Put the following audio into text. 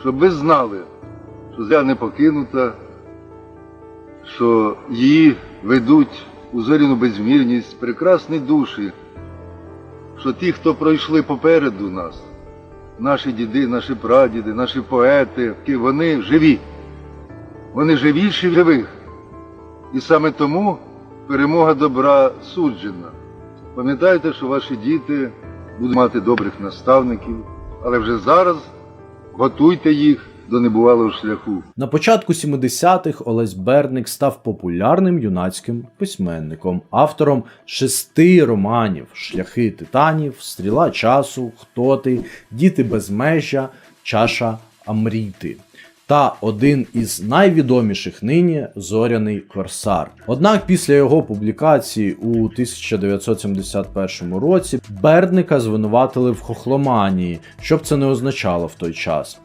щоб ви знали, що земля не покинута, що її ведуть у зоряну безмірність прекрасні душі, що ті, хто пройшли попереду нас, наші діди, наші прадіди, наші поети, вони живі. Вони живіші живих. І саме тому перемога добра суджена. Пам'ятайте, що ваші діти будуть мати добрих наставників, але вже зараз готуйте їх до небувалого шляху. На початку 70-х Олесь Берник став популярним юнацьким письменником, автором шести романів: Шляхи титанів, Стріла часу, Хто ти, Діти безмежжя, Чаша Амріти. Та один із найвідоміших нині зоряний корсар. Однак після його публікації у 1971 році Бердника звинуватили в хохломанії, що б це не означало в той час.